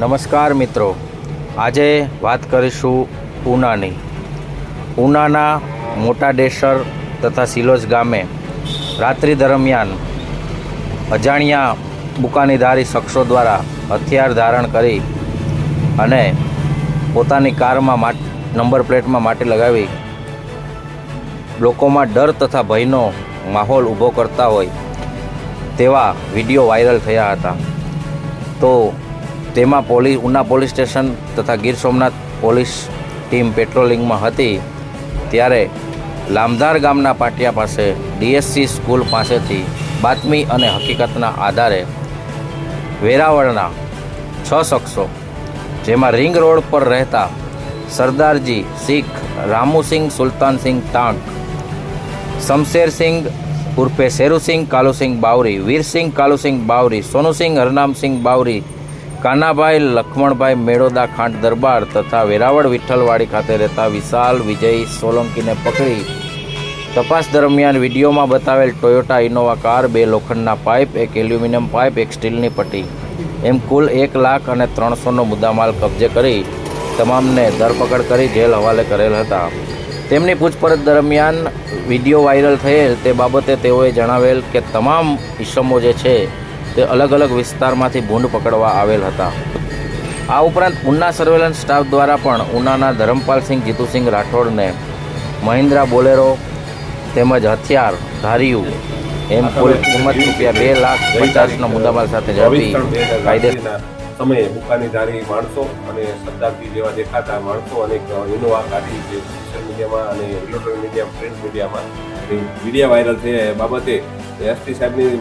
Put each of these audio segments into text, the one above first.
નમસ્કાર મિત્રો. આજે વાત કરીશું ઉનાની. ઉનાના મોટા ડેસર તથા સિલોજ ગામે રાત્રિ દરમિયાન અજાણ્યા બુકાનીધારી શખ્સો દ્વારા હથિયાર ધારણ કરી અને પોતાની કારમાં માટ નંબર પ્લેટમાં માટી લગાવી લોકોમાં ડર તથા ભયનો માહોલ ઊભો કરતા હોય તેવા વીડિયો વાયરલ થયા હતા. તો તેમાં પોલી, ઉના પોલીસ સ્ટેશન તથા ગીર સોમનાથ પોલીસ ટીમ પેટ્રોલિંગમાં હતી. ત્યારે લામધાર ગામના પાટિયા પાસે ડીએસસી સ્કૂલ પાસેથી બાતમી અને હકીકતના આધારે વેરાવળના છ શખ્સો, જેમાં રિંગ રોડ પર રહેતા સરદારજી શીખ, રામુસિંહ સુલતાનસિંહ ટાંક, શમશેરસિંહ ઉર્ફે શેરુસિંહ કાલુસિંહ બાવરી, વીરસિંહ કાલુસિંહ બાવરી, સોનુસિંહ હરનામસિંહ બાવરી કાનાભાઈ લખમણભાઈ મેળોદા ખાંટ દરબાર તથા વેરાવળ વિઠ્ઠલવાડી ખાતે રહેતા વિશાલ, વિજય, સોલંકીને પકડી તપાસ દરમિયાન વિડીયોમાં બતાવેલ ટોયોટા ઇનોવા કાર, બે લોખંડના પાઇપ, એક એલ્યુમિનિયમ પાઇપ, એક સ્ટીલની પટ્ટી. એમ કુલ એક લાખ અને ત્રણસોનો મુદ્દામાલ કબજે કરી તમામને ધરપકડ કરી જેલ હવાલે કરેલ હતા. તેમની પૂછપરછ દરમિયાન વીડિયો વાયરલ થયેલ તે બાબતે તેઓએ જણાવેલ કે તમામ ઇસમો જે છે તે અલગ અલગ વિસ્તારમાંથી ભૂંડ પકડવા આવેલ હતા. આ ઉપરાંત ઉના સર્વેલન્સ સ્ટાફ દ્વારા પણ ઉનાના ધરમપાલસિંહ જીતુસિંહ રાઠોડને મહિન્દ્રા બોલેરો તેમજ હથિયાર ધાર્યું એમ કુલ કિંમત રૂપિયા બે લાખ પચાસના મુદ્દામાલ સાથે ઝડપી કાયદેસર સમયે બુકાની ધારી માણસો અને સરદારજી જેવા દેખાતા માણસો અને એક ઇનોવા ગાડી જે સોશિયલ મીડિયામાં અને ઇલેક્ટ્રોનિક મીડિયા પ્રિન્ટ મીડિયામાં મીડિયા વાયરલ થયા એ બાબતે એસટી સાહેબની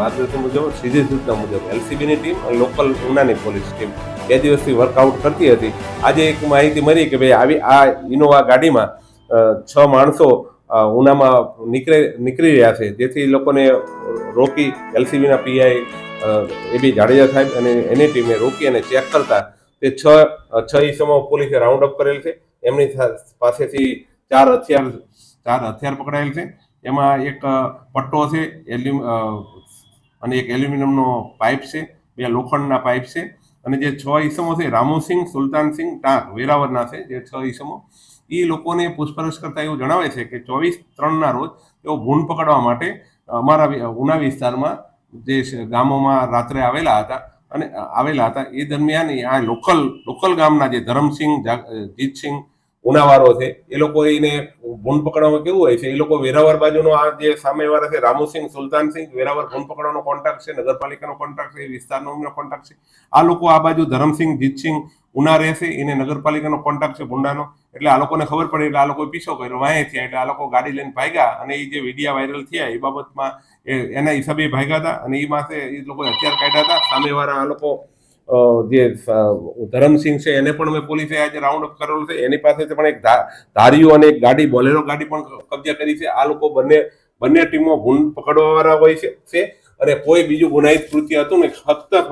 માર્ગદર્શન મુજબ, સીધી સૂચના મુજબ એલસીબીની ટીમ અને લોકલ ઉનાની પોલીસ ટીમ બે દિવસથી વર્કઆઉટ કરતી હતી. આજે એક માહિતી મળી કે ભાઈ આવી આ ઇનોવા ગાડીમાં છ માણસો ઉનામાં નીકળે, નીકળી રહ્યા છે. જેથી લોકોને રોકી એલસીબીના પીઆઈ એ બી જાડેજા સાહેબ અને એની ટીમે રોકી અને ચેક કરતા તે છ છ ઈસમો પોલીસે રાઉન્ડ અપ કરેલ છે. એમની પાસેથી ચાર હથિયાર ચાર હથિયાર પકડાયેલ છે. એમાં એક પટ્ટો છે એલ્યુમ અને એક એલ્યુમિનિયમનો પાઇપ છે, બે લોખંડના પાઇપ છે. અને જે છ ઈસમો છે, રામુસિંહ, સુલતાનસિંહ, ટાંક વેરાવરના છે, જે છ ઈસમો એ લોકોને પૂછપરછ કરતા એવું જણાવે છે કે ચોવીસ ત્રણના રોજ તેઓ ભૂંડ પકડવા માટે અમારા ઉના વિસ્તારમાં જે ગામોમાં રાત્રે આવેલા હતા અને આવેલા હતા. એ દરમિયાન આ લોકલ લોકલ ગામના જે ધરમસિંહ જીતસિંહ ઉનાવારો છે, એ લોકો એને ભૂંડ પકડવામાં કેવું હોય છે, એ લોકો વેરાવર બાજુનો આ જે સામેવાળા છે, રામુસિંહ, સુલતાનસિંહ વેરાવર ભૂંડ પકડવાનો કોન્ટ્રાક્ટ છે, નગરપાલિકાનો કોન્ટ્રાક્ટ છે વિસ્તારનો કોન્ટ્રાક્ટ છે. આ લોકો આ બાજુ ધરમસિંહ, જીતસિંહ ઉના રહેશે, એને નગરપાલિકાનો કોન્ટ્રાક્ટ છે ભૂંડાનો. એટલે આ લોકોને ખબર પડી, એટલે આ લોકોએ પીછો કર્યો, વાંહે થયા. એટલે આ લોકો ગાડી લઈને ભાગ્યા અને એ જે વિડીયા વાયરલ થયા, એ બાબતમાં એના હિસાબે ભાગ્યા હતા અને એ માથે એ લોકોએ હથિયાર કાઢ્યા હતા. સામેવાળા આ લોકો જે ધરમસિંહ છે, એને પણ મેં પોલીસે આજે રાઉન્ડ અપ કરેલો છે. એની પાસેથી પણ એક ધારીઓ અને એક ગાડી, બોલેરો ગાડી પણ કબજે કરી છે. આ લોકો બંને બંને ટીમો ભૂંડ પકડવાવાળા હોય છે અને કોઈ બીજું ગુનાહિત કૃત્ય હતું ને ફક્ત